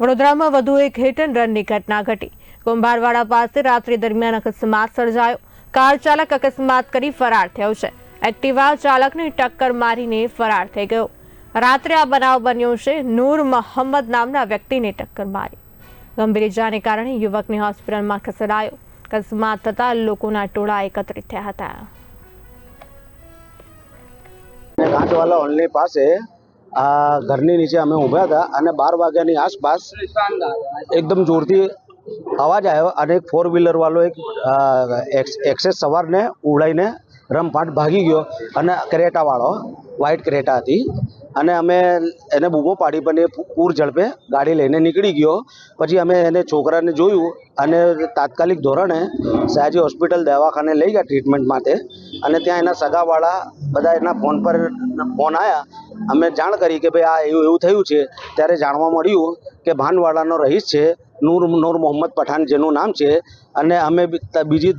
વડોદરામાં વધુ એક હિટ એન્ડ રનની ઘટના ઘટી. કુંભારવાડા પાસે રાત્રિ દરમિયાન અકસ્માત સર્જાયો. કાર ચાલક અકસ્માત કરી ફરાર થયો છે. એક્ટિવા ચાલકને ટક્કર મારીને ફરાર થઈ ગયો. રાત્રે આ બનાવ બન્યો છે. નૂર મોહમ્મદ નામના વ્યક્તિને ટક્કર મારી. ગંભીર ઇજાને કારણે યુવકને હોસ્પિટલમાં ખસેડાયો. અકસ્માત થતાં લોકોના ટોળા એકત્રિત થયા હતા. ઘાટવાલા ઓનલી પાસે આ ઘરની નીચે અમે ઊભા હતા અને બાર વાગ્યાની આસપાસ એકદમ જોરથી અવાજ આવ્યો અને એક ફોર વ્હીલરવાળો એક એક્સેસ સવારને ઉડાઈને રમપાટ ભાગી ગયો અને ક્રેટાવાળો વ્હાઇટ ક્રેટા હતી. અને અમે એને બૂમો પાડી પણ એ પૂર ઝડપે ગાડી લઈને નીકળી ગયો. પછી અમે એને છોકરાને જોયું અને તાત્કાલિક ધોરણે સયાજી હોસ્પિટલ દવાખાને લઈ ગયા ટ્રીટમેન્ટ માટે. અને ત્યાં એના સગાવાળા બધા એના ફોન પર ફોન આવ્યા અમે જાણ કરી કે ભાઈ આ એવું એવું થયું છે. ત્યારે જાણવા મળ્યું કે ભાનવાડાનો રહીશ છે. નૂર નૂર મોહમ્મદ પઠાણ જેનું નામ છે અને અમે બીજી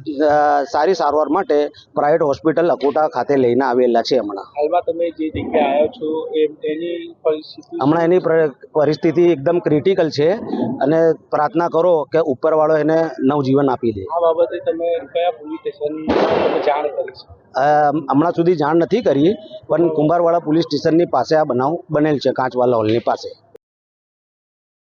સારી સારવાર માટે પ્રાઇવેટ હોસ્પિટલ અકોટા ખાતે લઈને આવેલા છે હમણાં. હાલમાં તમે જે જગ્યાએ આવ્યા છો એની પરિસ્થિતિ? હમણાં એની પરિસ્થિતિ એકદમ ક્રિટિકલ છે અને પ્રાર્થના કરો કે ઉપરવાળો એને નવજીવન આપી દે. આ બાબતે તમે કયા પોલીસ સ્ટેશન જાણ કરી છે? હમણાં સુધી જાણ નથી કરી પણ કુંભારવાડા પોલીસ સ્ટેશનની પાસે આ બનાવ બનેલ છે કાંચવાલા હોલની પાસે.